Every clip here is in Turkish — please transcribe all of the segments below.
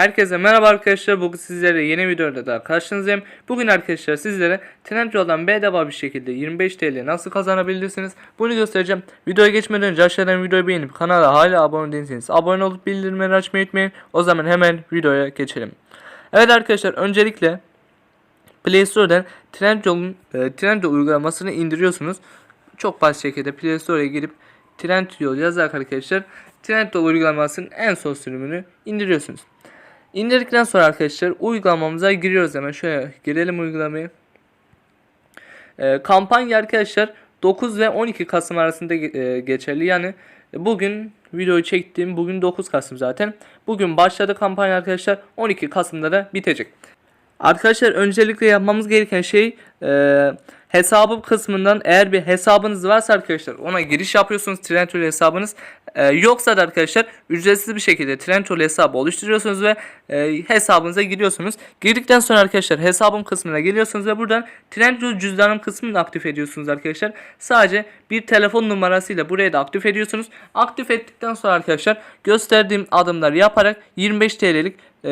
Herkese merhaba arkadaşlar. Bugün sizlere yeni videoda daha karşınızdayım. Bugün arkadaşlar sizlere Trendyol'dan bedava bir şekilde 25 TL nasıl kazanabilirsiniz bunu göstereceğim. Videoya geçmeden önce aşağıdan videoyu beğenip kanala hala abone değilseniz abone olup bildirimleri açmayı unutmayın. O zaman hemen videoya geçelim. Evet arkadaşlar öncelikle Play Store'dan Trendyol'un e, Trendyol uygulamasını indiriyorsunuz. Çok basit şekilde Play Store'a girip Trendyol yazarak arkadaşlar Trendyol uygulamasının en son sürümünü indiriyorsunuz. İndirdikten sonra arkadaşlar uygulamamıza giriyoruz hemen. Şöyle girelim uygulamaya. E, kampanya arkadaşlar 9 ve 12 Kasım arasında e, geçerli. Yani bugün videoyu çektiğim bugün 9 Kasım zaten. Bugün başladı kampanya arkadaşlar. 12 Kasım'da da bitecek. Arkadaşlar öncelikle yapmamız gereken şey e, hesabı kısmından eğer bir hesabınız varsa arkadaşlar ona giriş yapıyorsunuz Trendyol hesabınız. E, yoksa da arkadaşlar ücretsiz bir şekilde Trendyol hesabı oluşturuyorsunuz ve e, hesabınıza giriyorsunuz. Girdikten sonra arkadaşlar hesabım kısmına geliyorsunuz ve buradan Trendyol cüzdanım kısmını aktif ediyorsunuz arkadaşlar. Sadece bir telefon numarasıyla buraya da aktif ediyorsunuz. Aktif ettikten sonra arkadaşlar gösterdiğim adımları yaparak 25 TL'lik e,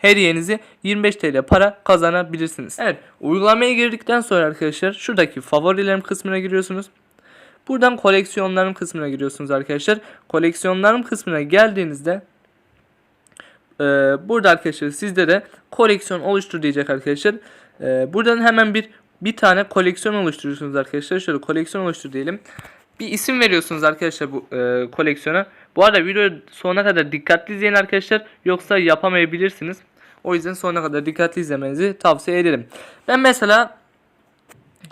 hediyenizi 25 TL para kazanabilirsiniz. Evet uygulamaya girdikten sonra arkadaşlar şuradaki favorilerim kısmına giriyorsunuz. Buradan koleksiyonlarım kısmına giriyorsunuz arkadaşlar. Koleksiyonlarım kısmına geldiğinizde e, burada arkadaşlar sizde de koleksiyon oluştur diyecek arkadaşlar. E, buradan hemen bir bir tane koleksiyon oluşturuyorsunuz arkadaşlar. Şöyle koleksiyon oluştur diyelim. Bir isim veriyorsunuz arkadaşlar bu e, koleksiyona. Bu arada videoyu sonuna kadar dikkatli izleyin arkadaşlar. Yoksa yapamayabilirsiniz. O yüzden sonuna kadar dikkatli izlemenizi tavsiye ederim. Ben mesela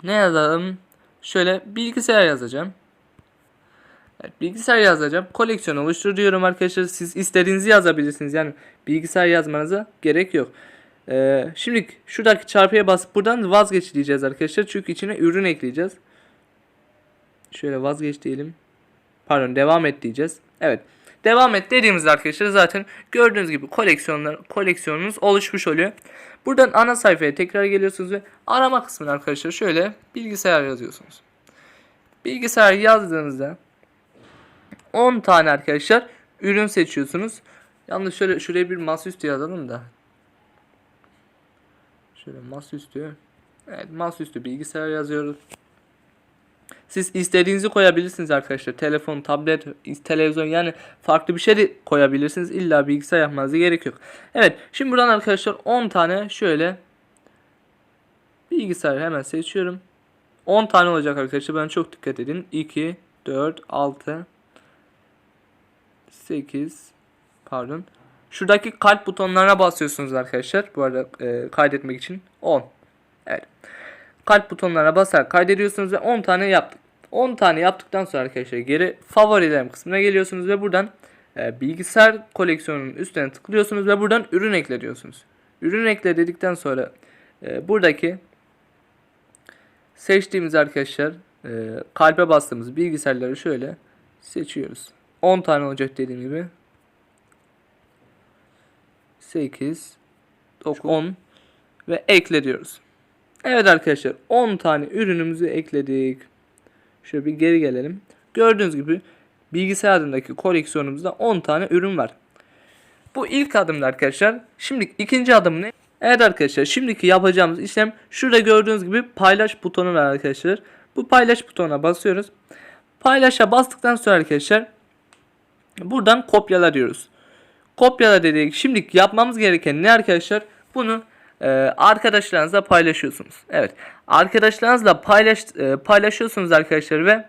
ne yazalım? Şöyle bilgisayar yazacağım. Evet, bilgisayar yazacağım. Koleksiyon oluştur diyorum arkadaşlar. Siz istediğinizi yazabilirsiniz. Yani bilgisayar yazmanıza gerek yok. Ee, şimdi şuradaki çarpıya basıp buradan vazgeç diyeceğiz arkadaşlar. Çünkü içine ürün ekleyeceğiz. Şöyle vazgeç diyelim. Pardon devam et diyeceğiz. Evet. Devam et dediğimizde arkadaşlar zaten gördüğünüz gibi koleksiyonlar koleksiyonunuz oluşmuş oluyor. Buradan ana sayfaya tekrar geliyorsunuz ve arama kısmına arkadaşlar şöyle bilgisayar yazıyorsunuz. Bilgisayar yazdığınızda 10 tane arkadaşlar ürün seçiyorsunuz. Yalnız şöyle şuraya bir masaüstü yazalım da. Şöyle masaüstü. Evet masaüstü bilgisayar yazıyoruz. Siz istediğinizi koyabilirsiniz arkadaşlar. Telefon, tablet, televizyon yani farklı bir şey de koyabilirsiniz. İlla bilgisayar yapmanıza gerek yok. Evet şimdi buradan arkadaşlar 10 tane şöyle bilgisayar hemen seçiyorum. 10 tane olacak arkadaşlar. Ben çok dikkat edin. 2, 4, 6, 8 pardon. Şuradaki kalp butonlarına basıyorsunuz arkadaşlar. Bu arada e, kaydetmek için 10. Evet kalp butonlarına basarak kaydediyorsunuz ve 10 tane yaptık. 10 tane yaptıktan sonra arkadaşlar geri favorilerim kısmına geliyorsunuz ve buradan e, bilgisayar koleksiyonunun üstüne tıklıyorsunuz ve buradan ürün ekle diyorsunuz. Ürün ekle dedikten sonra e, buradaki seçtiğimiz arkadaşlar e, kalbe bastığımız bilgisayarları şöyle seçiyoruz. 10 tane olacak dediğim gibi. 8 9 10 ve ekle diyoruz. Evet arkadaşlar 10 tane ürünümüzü ekledik. Şöyle bir geri gelelim. Gördüğünüz gibi bilgisayarındaki koleksiyonumuzda 10 tane ürün var. Bu ilk adımda arkadaşlar. Şimdi ikinci adım ne? Evet arkadaşlar şimdiki yapacağımız işlem şurada gördüğünüz gibi paylaş butonu var arkadaşlar. Bu paylaş butonuna basıyoruz. Paylaşa bastıktan sonra arkadaşlar buradan kopyala diyoruz. Kopyala dedik. Şimdi yapmamız gereken ne arkadaşlar? Bunu e, arkadaşlarınızla paylaşıyorsunuz. Evet. Arkadaşlarınızla paylaş e, paylaşıyorsunuz arkadaşlar ve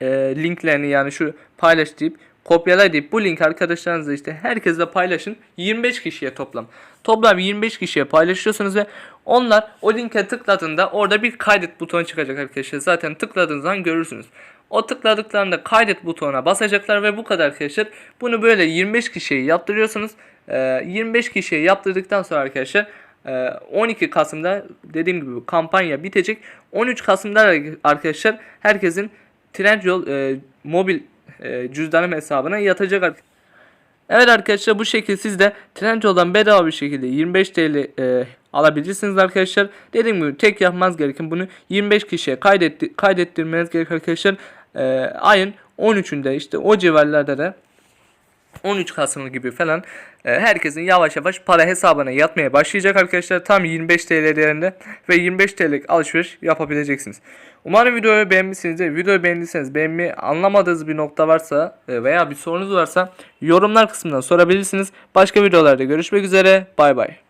e, linklerini yani şu paylaş deyip kopyala deyip bu link arkadaşlarınızla işte herkesle paylaşın. 25 kişiye toplam. Toplam 25 kişiye paylaşıyorsunuz ve onlar o linke tıkladığında orada bir kaydet butonu çıkacak arkadaşlar. Zaten tıkladığınız zaman görürsünüz. O tıkladıklarında kaydet butonuna basacaklar ve bu kadar arkadaşlar. Bunu böyle 25 kişiye yaptırıyorsunuz. Ee, 25 kişiye yaptırdıktan sonra arkadaşlar e, 12 Kasım'da dediğim gibi kampanya bitecek. 13 Kasım'da arkadaşlar herkesin Trendyol e, mobil e, cüzdanım hesabına yatacak arkadaşlar. Evet arkadaşlar bu şekilde siz de Trendyol'dan bedava bir şekilde 25 TL e, alabilirsiniz arkadaşlar. Dediğim gibi tek yapmanız gereken bunu 25 kişiye kaydetti, kaydettirmeniz gerek arkadaşlar. E, ayın 13'ünde işte o civarlarda da 13 Kasım gibi falan e, herkesin yavaş yavaş para hesabına yatmaya başlayacak arkadaşlar. Tam 25 TL değerinde ve 25 TL'lik alışveriş yapabileceksiniz. Umarım videoyu beğenmişsinizdir. Videoyu beğendiyseniz beğenmeyi anlamadığınız bir nokta varsa e, veya bir sorunuz varsa yorumlar kısmından sorabilirsiniz. Başka videolarda görüşmek üzere. Bay bay.